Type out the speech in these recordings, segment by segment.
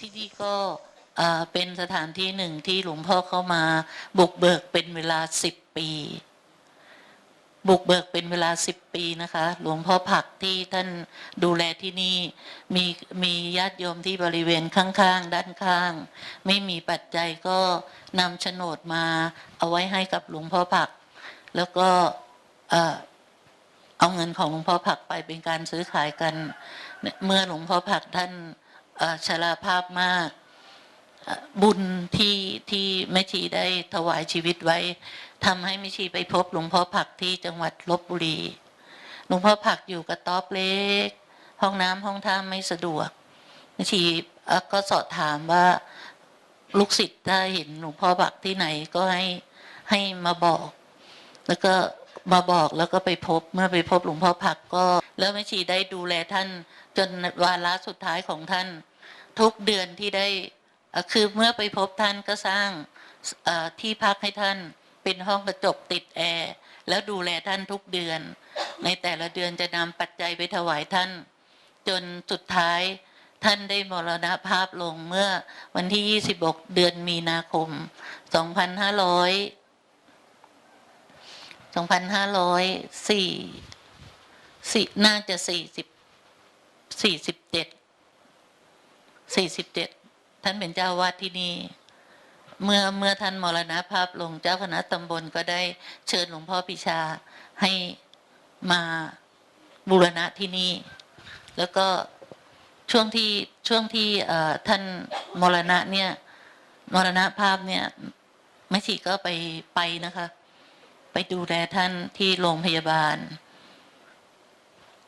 ที่นี่ก็เป็นสถานที่หนึ่งที่หลวงพ่อเข้ามา บุกเบิกเป็นเวลาสิบปี บุกเบิกเป็นเวลาสิบปีนะคะ หลวงพ่อผักที่ท่านดูแลที่นี่มีมีญาติโยมที่บริเวณข้างๆ ด้านข้าง ไม่มีปัจจัยก็นำโฉนดมาเอาไว้ให้กับหลวงพ่อผัก แล้วก็เอาเงินของหลวงพ่อผักไปเป็นการซื้อขายกัน เมื่อหลวงพ่อผักท่าน ชราภาพมาก บุญที่ที่แม่ชีได้ถวายชีวิตไว้ทำให้แม่ชีไปพบหลวงพ่อผักที่จังหวัดลบบุรีหลวงพ่อผักอยู่กระต๊อบเล็ก ห้องน้ำห้องท่าไม่สะดวกแม่ชีก็สอบถามว่าลูกศิษย์ถ้าเห็นหลวงพ่อผักที่ไหนก็ให้ให้มาบอก แล้วก็มาบอกแล้วก็ไปพบเมื่อไปพบหลวงพ่อผักก็ แล้วแม่ชีได้ดูแลท่านจนวาระสุดท้ายของท่าน ทุกเดือนที่ได้คือเมื่อไปพบท่านก็สร้างที่พักให้ท่านเป็นห้องกระจกติดแอร์แล้วดูแลท่านทุกเดือน ในแต่ละเดือนจะนำปัจจัยไปถวายท่าน จนสุดท้ายท่านได้มรณภาพลงเมื่อวันที่ 26 เดือนมีนาคม 2500 2504สี่น่าจะสี่สิบ สี่สิบเจ็ดท่านเป็นเจ้าวาดที่นี่เมื่อเมื่อท่านมรณภาพลงเจ้าคณะตำบลก็ได้เชิญหลวงพ่อปิชาให้มาบูรณะที่นี่ แล้วก็ช่วงที่ช่วงที่ท่านมรณะเนี่ยมรณภาพเนี่ยแม่ชีก็ไปไปนะคะ ไปดูแลท่านที่โรงพยาบาล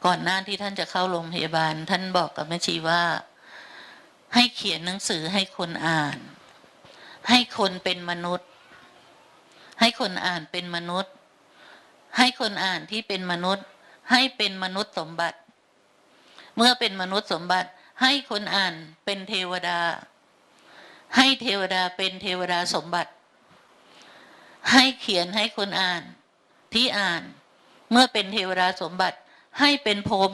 ก่อนหน้าที่ท่านจะเข้าโรงพยาบาล ท่านบอกกับแม่ชีว่า ให้เขียนหนังสือให้คนอ่าน ให้คนเป็นมนุษย์ ให้คนอ่านเป็นมนุษย์ ให้คนอ่านที่เป็นมนุษย์ ให้เป็นมนุษย์สมบัติ เมื่อเป็นมนุษย์สมบัติ ให้คนอ่านเป็นเทวดา ให้เทวดาเป็นเทวดาสมบัติ ให้เขียนให้คนอ่านที่อ่าน เมื่อเป็นเทวดาสมบัติ ให้เป็นพรม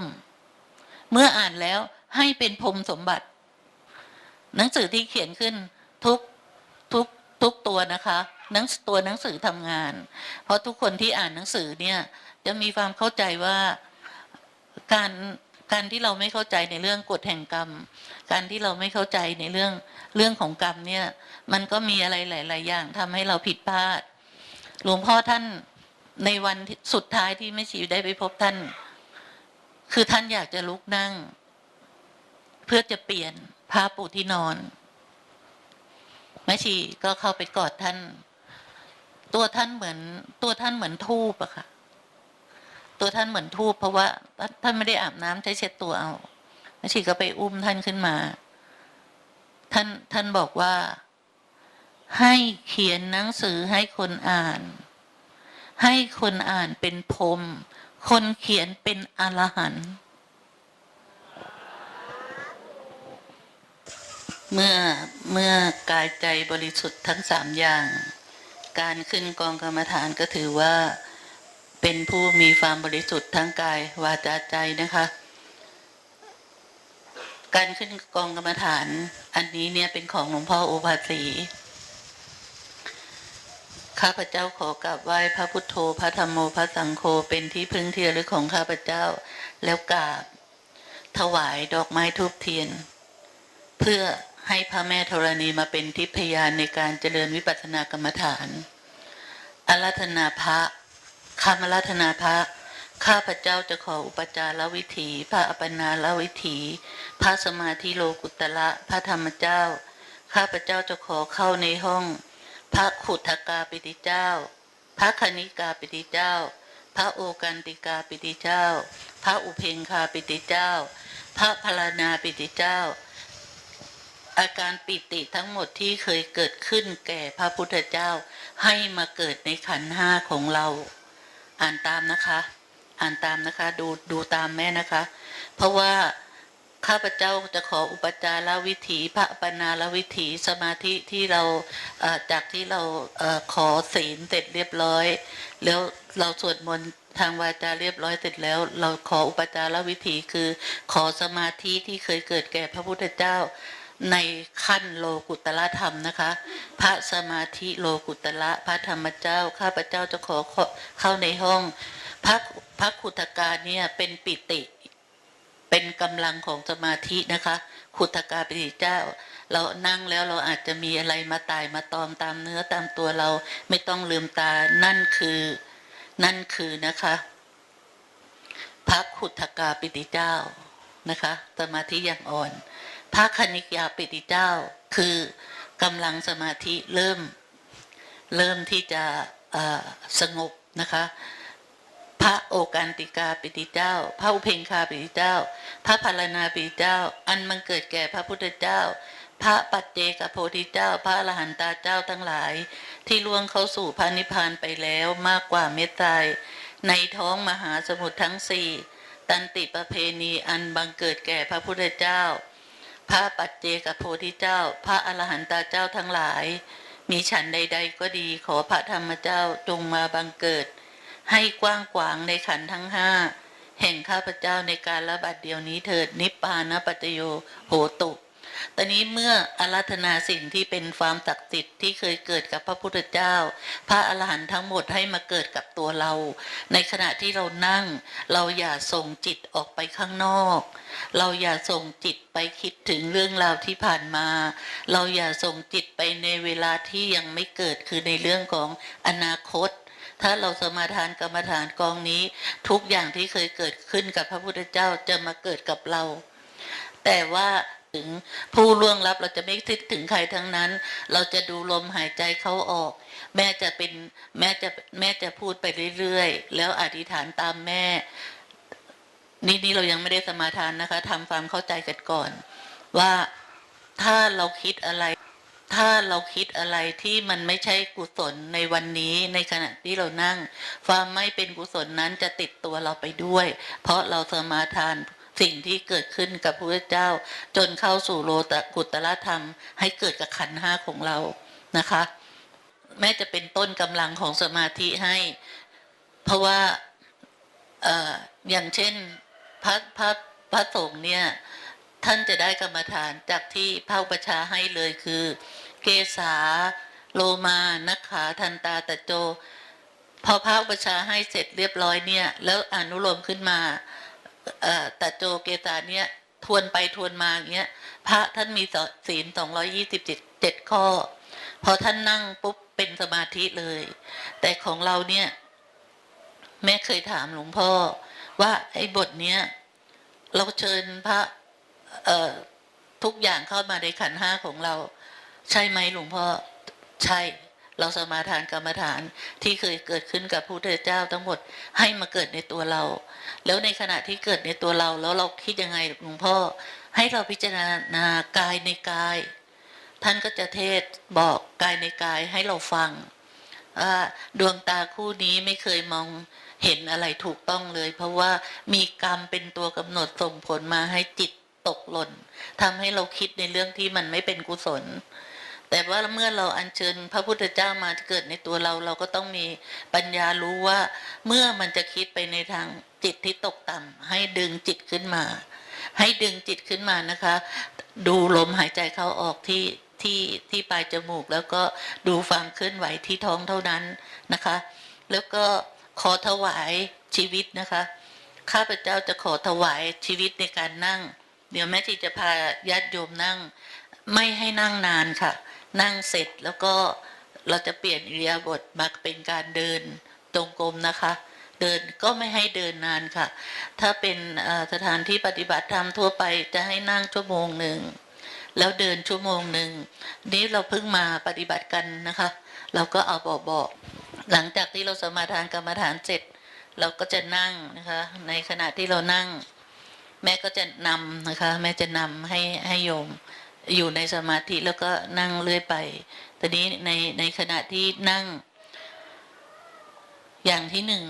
เมื่ออ่านแล้วให้เป็นพรมสมบัติ หนังสือที่เขียนขึ้นทุกทุกทุกตัวนะคะหนังตัวหนังสือทำงาน เพราะทุกคนที่อ่านหนังสือเนี่ยจะมีความเข้าใจว่าการการที่เราไม่เข้าใจในเรื่องกฎแห่งกรรม การที่เราไม่เข้าใจในเรื่องเรื่องของกรรมเนี่ยมันก็มีอะไรหลาย ๆ อย่างทำให้เราผิดพลาด หลวงพ่อท่านในวันสุดท้ายที่แม่ชีได้ไปพบท่าน คือท่านอยากจะลุกนั่ง เพื่อจะเปลี่ยน ผ้าปูที่นอนแม่ชีก็เข้าไปกอดท่าน ตัวท่านเหมือน ตัวท่านเหมือนทูบอะค่ะ ตัวท่านเหมือนทูบเพราะว่าท่านไม่ได้อาบน้ำใช้เช็ดตัวเอาแม่ชีก็ไปอุ้มท่านขึ้นมา ท่านท่านบอกว่า ให้เขียนหนังสือให้คนอ่าน ให้คนอ่านเป็นพรมคนเขียนเป็นอรหันต์ เมื่อเมื่อกายใจบริสุทธิ์ทั้งสามอย่าง การขึ้นกองกรรมฐานก็ถือว่าเป็นผู้มีความบริสุทธิ์ทั้งกายวาจาใจนะคะ การขึ้นกองกรรมฐานอันนี้เนี่ยเป็นของหลวงพ่อโอภาสีข้าพเจ้าขอกราบไหว้พระพุทโธพระธรรมโมพระสังโฆเป็นที่พึ่งเที่ระลึกของข้าพเจ้าแล้วกราบถวายดอกไม้ทูบเทียน เพื่อ ให้พระแม่ธรณีมาเป็นทิพยานในการเจริญวิปัสสนากรรมฐาน อารัธนาพระคำอารัธนาพระ ข้าพเจ้าจะขออุปจารวิถี พระอปนาลวิถี พระสมาธิโลกุตละ พระธรรมเจ้า ข้าพเจ้าจะขอเข้าในห้อง พระขุทกาปิติเจ้า พระคณิกาปิติเจ้า พระโอกันติกาปิติเจ้า พระอุเพงคาปิติเจ้า พระพลานาปิติเจ้า อาการปิติทั้งหมดที่เคยเกิดขึ้นแก่พระพุทธเจ้า ให้มาเกิดในขันห้าของเรา อ่านตามนะคะ อ่านตามนะคะ ดูดูตามแม่นะคะ เพราะว่าข้าพเจ้าจะขออุปจารวิถีพระปนาลวิถีสมาธิที่เราจากที่เราอขอศีลเสร็จเรียบร้อย แล้วเราสวดมนต์ทางวาจาเรียบร้อยเสร็จแล้ว เราขออุปจารวิถีคือขอสมาธิที่เคยเกิดแก่พระพุทธเจ้า ในขั้นโลกุตละธรรมนะคะ พระสมาธิโลกุตละพระธรรมเจ้า ข้าพเจ้าจะขอเข้าในห้อง พระพระขุตการเนี่ยเป็นปิติ เป็นกำลังของสมาธินะคะ ขุตกาปิติเจ้า เรานั่งแล้วเราอาจจะมีอะไรมาตายมาตอมตามเนื้อตามตัวเราไม่ต้องลืมตานั่นคือนั่นคือนะคะพระขุทกาปิติเจ้านะคะ สมาธิอย่างอ่อน พระคณิกยาปิติเจ้า คือกำลังสมาธิเริ่มเริ่มที่จะสงบนะคะ พระโอกันติกาปิติเจ้า พระอุเพงคาปิติเจ้า พระพารณาปิติเจ้า อันมันเกิดแก่พระพุทธเจ้า พระปัจเจกโพธิเจ้า พระอรหันตาเจ้าทั้งหลาย ที่ล่วงเข้าสู่พระนิพพานไปแล้วมากกว่าเม็ดทรในท้องมหาสมุทรทั้งสี่ตันติประเพณีอันบังเกิดแก่พระพุทธเจ้า พระปัจเจกโพธิเจ้า พระอรหันตาเจ้าทั้งหลาย มีฉันใด ๆ ก็ดีขอพระธรรมเจ้าจงมาบังเกิด ให้กว้างขวางในขันทั้งห้าแห่งข้าพเจ้าในการระบัดเดียวนี้เถิดนิพพานปัจโยโหตุ ตอนนี้เมื่ออารัธนาสิ่งที่เป็นความศักดิ์สิทธิ์ที่เคยเกิดกับพระพุทธเจ้า พระอรหันต์ทั้งหมดให้มาเกิดกับตัวเรา ในขณะที่เรานั่ง เราอย่าส่งจิตออกไปข้างนอก เราอย่าส่งจิตไปคิดถึงเรื่องราวที่ผ่านมา เราอย่าส่งจิตไปในเวลาที่ยังไม่เกิดคือในเรื่องของอนาคตถ้าเราสมาทานกรรมฐานกองนี้ ทุกอย่างที่เคยเกิดขึ้นกับพระพุทธเจ้าจะมาเกิดกับเรา แต่ว่า ถึงผู้ล่วงลับเราจะไม่คิดถึงใครทั้งนั้น เราจะดูลมหายใจเขาออก แม่จะเป็นแม่จะแม่จะพูดไปเรื่อยๆ แล้วอธิษฐานตามแม่ นี่นี่เรายังไม่ได้สมาทานนะคะทำความเข้าใจกันก่อน ว่าถ้าเราคิดอะไร ถ้าเราคิดอะไรที่มันไม่ใช่กุศลในวันนี้ในขณะที่เรานั่ง ความไม่เป็นกุศลนั้นจะติดตัวเราไปด้วย เพราะเราสมาทาน สิ่งที่เกิดขึ้นกับพระพุทธเจ้า จนเข้าสู่โลตกุตละธรรม ให้เกิดกับขันห้าของเรานะคะ แม้จะเป็นต้นกำลังของสมาธิให้ เพราะว่าออย่างเช่นพระพระพระสงฆ์เนี่ย ท่านจะได้กรรมฐานจากที่พระอุปชาให้เลยคือ เกษาโลมานักขาทันตาตะโจพอพระอุปชาให้เสร็จเรียบร้อยเนี่ย แล้วอนุโลมขึ้นมา เอ่โจเกษาเนี่ยทวนไปทวนมาอย่างเงี้ย พระท่านมีศีลสองร้อยยี่สิบเจ็ดเจ็ดข้อ พอท่านนั่งปุ๊บเป็นสมาธิเลย แต่ของเราเนี่ย แม่เคยถามหลวงพ่อ ว่าไอ้บทเนี้ย เราเชิญพระเอ่อทุกอย่างเข้ามาในขันห้าของเรา ใช่ไหมหลวงพ่อ ใช่ เราสมาทานกรรมฐานที่เคยเกิดขึ้นกับพระพุทธเจ้าทั้งหมดให้มาเกิดในตัวเรา แล้วในขณะที่เกิดในตัวเราแล้วเราคิดยังไงหลวงพ่อ ให้เราพิจารณากายในกาย ท่านก็จะเทศบอกกายในกายให้เราฟังว่าดวงตาคู่นี้ไม่เคยมองเห็นอะไรถูกต้องเลย เพราะว่ามีกรรมเป็นตัวกำหนดส่งผลมาให้จิตตกหล่นทำให้เราคิดในเรื่องที่มันไม่เป็นกุศล แต่ว่าเมื่อเราอัญเชิญพระพุทธเจ้ามาเกิดในตัวเรา เราก็ต้องมีปัญญารู้ว่า เมื่อมันจะคิดไปในทางจิตที่ตกต่ำให้ดึงจิตขึ้นมา ให้ดึงจิตขึ้นมานะคะ ดูลมหายใจเข้าออกที่ที่ที่ปลายจมูก แล้วก็ดูความเคลื่อนไหวที่ท้องเท่านั้นนะคะ แล้วก็ขอถวายชีวิตนะคะ ข้าพเจ้าจะขอถวายชีวิตในการนั่ง เดี๋ยวแม่ชีจะพาญาติโยมนั่ง ไม่ให้นั่งนานค่ะ นั่งเสร็จแล้วก็เราจะเปลี่ยนอิริยาบถมาเป็นการเดินตรงกรมนะคะ เดินก็ไม่ให้เดินนานค่ะ ถ้าเป็นสถานที่ปฏิบัติธรรมทั่วไปจะให้นั่งชั่วโมงหนึ่งแล้วเดินชั่วโมงหนึ่งนี้เราเพิ่งมาปฏิบัติกันนะคะ เราก็เอาบอกบอกหลังจากที่เราสมาทานกรรมฐานเสร็จ เราก็จะนั่งนะคะ ในขณะที่เรานั่ง แม่ก็จะนำนะคะ แม่จะนำให้ให้โยม อยู่ในสมาธิแล้วก็นั่งเรื่อยไปตอนนี้ในในขณะที่นั่ง อย่างที่หนึ่ง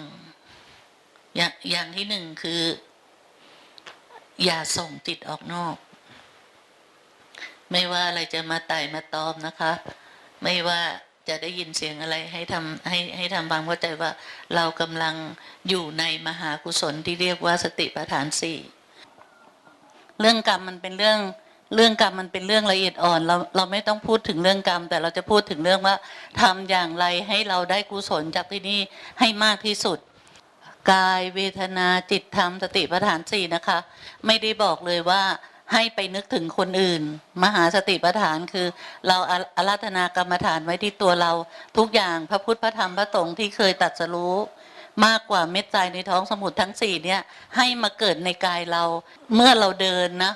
อย่างอย่างที่หนึ่งคือ อย่าส่งจิตออกนอก ไม่ว่าอะไรจะมาไต่มาตอมนะคะ ไม่ว่าจะได้ยินเสียงอะไรให้ทำให้ให้ทำความเข้าใจว่าเรากำลังอยู่ในมหากุศลที่เรียกว่าสติปัฏฐานสี่เรื่องกรรมมันเป็นเรื่อง เรื่องกรรมมันเป็นเรื่องละเอียดอ่อน เราเราไม่ต้องพูดถึงเรื่องกรรม แต่เราจะพูดถึงเรื่องว่าทำอย่างไรให้เราได้กุศลจากที่นี่ให้มากที่สุด กายเวทนาจิตธรรมสติปัฏฐานสี่นะคะ ไม่ได้บอกเลยว่าให้ไปนึกถึงคนอื่น มหาสติปัฏฐานคือ เราอาราธนากรรมฐานไว้ที่ตัวเราทุกอย่างพระพุทธพระธรรมพระสงฆ์ที่เคยตัดสรู้มากกว่าเม็ดทรายในท้องสมุทรทั้งสี่เนี่ยให้มาเกิดในกายเราเมื่อเราเดินนะ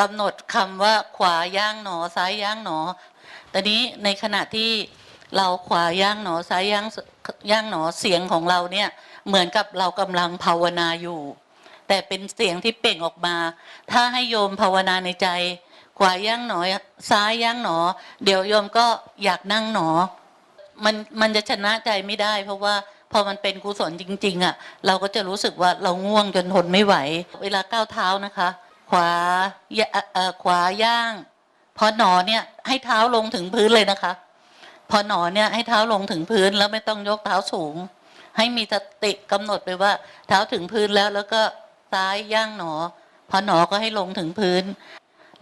กำหนดคำว่าขวาย่างหนอซ้ายย่างหนอต่นี้ในขณะที่เราขวาย่างหนอซ้ายย่างย่างหนอเสียงของเราเนี่ยเหมือนกับเรากำลังภาวนาอยู่ แต่เป็นเสียงที่เปล่งออกมา ถ้าให้โยมภาวนาในใจ ขวาย่างหนอซ้ายย่างหนอ เดี๋ยวโยมก็อยากนั่งหนอ มันมันจะชนะใจไม่ได้ เพราะว่าพอมันเป็นกุศลจริง ๆอะเราก็จะรู้สึกว่าเราง่วงจนทนไม่ไหว เวลาก้าวเท้านะคะ ขวาเออขวาย่าง พอหนอเนี่ย ให้เท้าลงถึงพื้นเลยนะคะ พอหนอเนี่ย ให้เท้าลงถึงพื้นแล้วไม่ต้องยกเท้าสูง ให้มีสติกำหนดไปว่า เท้าถึงพื้นแล้วแล้วก็ซ้ายย่างหนอ พอหนอก็ให้ลงถึงพื้น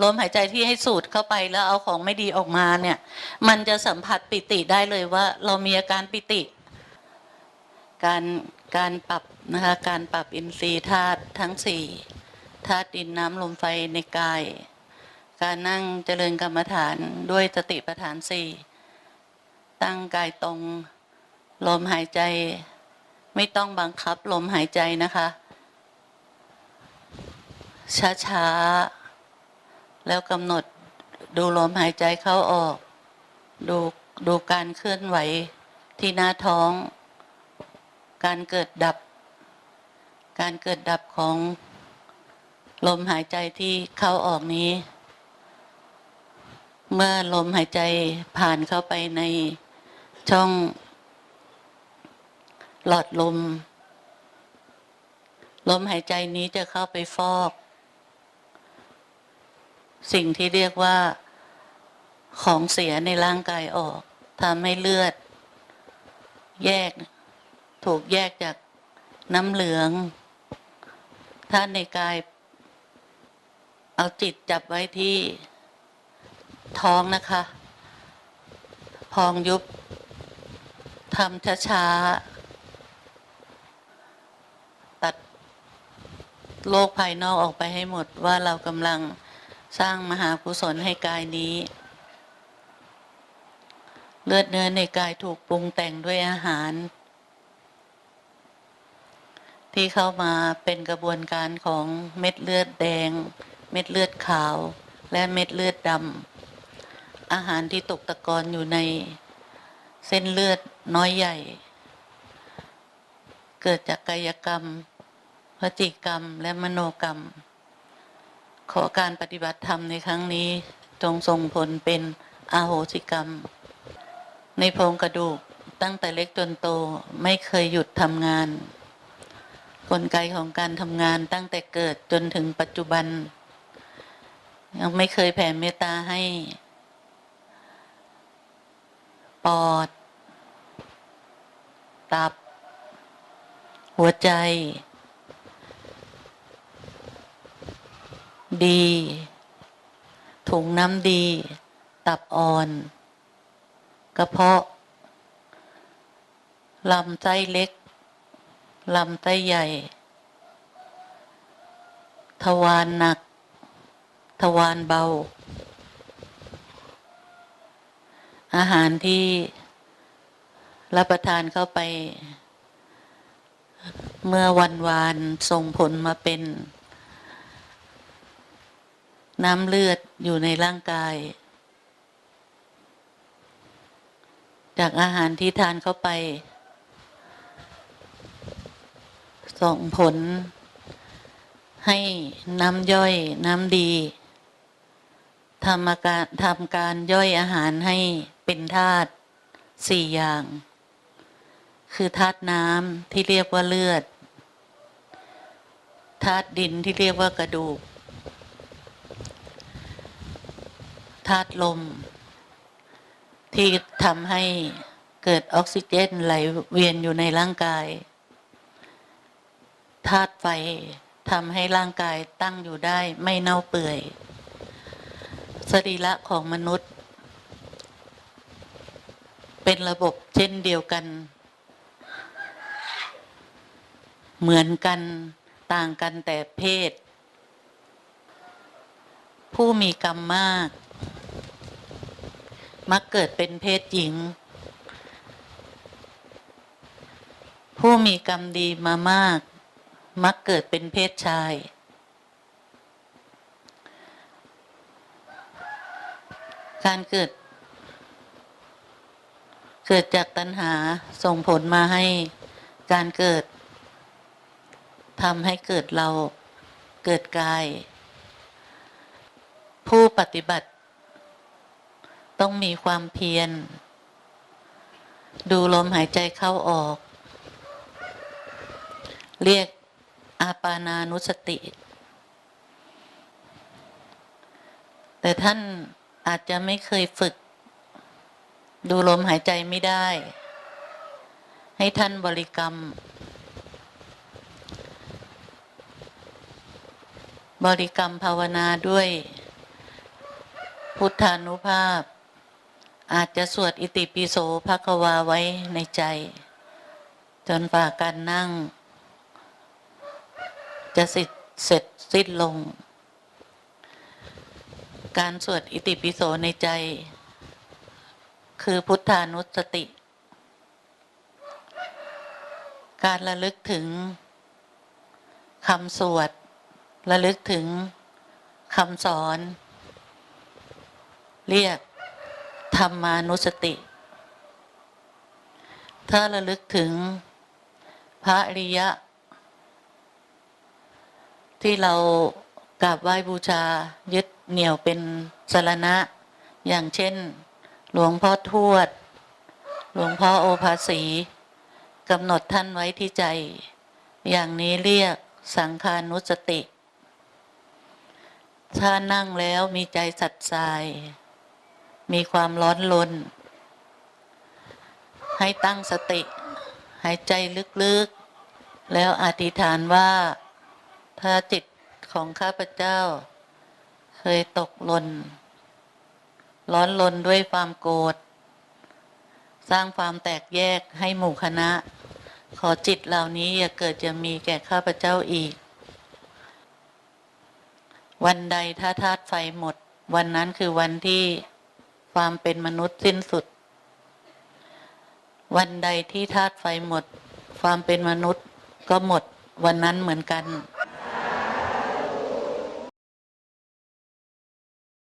ลมหายใจที่ให้สูดเข้าไปแล้วเอาของไม่ดีออกมาเนี่ย มันจะสัมผัสปิติได้เลยว่า เรามีอาการปิติ การการปรับนะคะการปรับอินทรีย์ธาตุทั้งสี่ ธาตุดินน้ำลมไฟในกาย การนั่งเจริญกรรมฐานด้วยสติปัฏฐานสี่ตั้งกายตรง ลมหายใจ ไม่ต้องบังคับลมหายใจนะคะ ช้าๆ แล้วกำหนดดูลมหายใจเข้าออก ดูดูการเคลื่อนไหวที่หน้าท้อง การเกิดดับ การเกิดดับของ ลมหายใจที่เข้าออกนี้ เมื่อลมหายใจผ่านเข้าไปในช่องหลอดลม ลมหายใจนี้จะเข้าไปฟอก สิ่งที่เรียกว่าของเสียในร่างกายออกทำให้เลือด แยก ถูกแยกจากน้ำเหลือง ถ้าในกาย เอาจิตจับไว้ที่ท้องนะคะ พองยุบทำช้าๆตัดโลกภายนอกออกไปให้หมดว่าเรากำลังสร้างมหากุศลให้กายนี้ เลือดเนื้อในกายถูกปรุงแต่งด้วยอาหาร ที่เข้ามาเป็นกระบวนการของเม็ดเลือดแดง ม็ดเลือดขาวและเม็ดเลือดดำอาหารที่ตกตะกอนอยู่ในเส้นเลือดน้อยใหญ่ เกิดจากกายกรรมพจิกรรมและมโนกรรม ขอการปฏิบัติธรรมในครั้งนี้จงส่งผลเป็นอาโหสิกรรม ในโพรงกระดูกตั้งแต่เล็กจนโตไม่เคยหยุดทำงาน กลไกของการทำงานตั้งแต่เกิดจนถึงปัจจุบัน ยังไม่เคยแผ่เมตตาให้ ปอด ตับ หัวใจ ดี ถุงน้ำดี ตับอ่อน กระเพาะ ลำไส้เล็ก ลำไส้ใหญ่ ทวารหนัก ทวารเบา อาหารที่รับประทานเข้าไป เมื่อวันวานส่งผลมาเป็น น้ำเลือดอยู่ในร่างกาย จากอาหารที่ทานเข้าไป ส่งผลให้น้ำย่อยน้ำดี ทำการทำการย่อยอาหารให้เป็นธาตุสี่อย่าง คือธาตุน้ำที่เรียกว่าเลือดธาตุดินที่เรียกว่ากระดูกธาตุลม ที่ทำให้เกิดออกซิเจนไหลเวียนอยู่ในร่างกายธาตุไฟทำให้ร่างกายตั้งอยู่ได้ไม่เน่าเปื่อย สรีระของมนุษย์ เป็นระบบเช่นเดียวกัน เหมือนกันต่างกันแต่เพศ ผู้มีกรรมมาก มักเกิดเป็นเพศหญิง ผู้มีกรรมดีมามาก มักเกิดเป็นเพศชาย การเกิด เกิดจากตัณหาส่งผลมาให้การเกิดทำให้เกิดเราเกิดกาย ผู้ปฏิบัติ ต้องมีความเพียร ดูลมหายใจเข้าออก เรียกอาปานานุสติ แต่ท่าน อาจจะไม่เคยฝึก ดูลมหายใจไม่ได้ ให้ท่านบริกรรม บริกรรมภาวนาด้วย พุทธานุภาพ อาจจะสวดอิติปิโสภควาไว้ในใจ จนฝ่าการนั่ง จะสิเสร็จสิ้นลง การสวดอิติปิโสในใจ คือพุทธานุสติ การระลึกถึงคำสวด ระลึกถึงคำสอน เรียกธรรมานุสติ ถ้าระลึกถึงพระอริยะ ที่เรา กราบไหว้บูชายึดเหนี่ยวเป็นสรณะ อย่างเช่น หลวงพ่อทวด หลวงพ่อโอภาสีกำหนดท่านไว้ที่ใจ อย่างนี้เรียกสังขานุสติ ถ้านั่งแล้วมีใจสัดสายมีความร้อนลน ให้ตั้งสติ หายใจลึกๆ แล้วอธิษฐานว่าถ้าจิต ของข้าพเจ้า เคยตกหล่น ร้อนลนด้วยความโกรธ สร้างความแตกแยกให้หมู่คณะ ขอจิตเหล่านี้อย่าเกิดจะมีแก่ข้าพเจ้าอีก วันใดถ้าธาตุไฟหมด วันนั้นคือวันที่ความเป็นมนุษย์สิ้นสุด วันใดที่ธาตุไฟหมด ความเป็นมนุษย์ก็หมดวันนั้นเหมือนกัน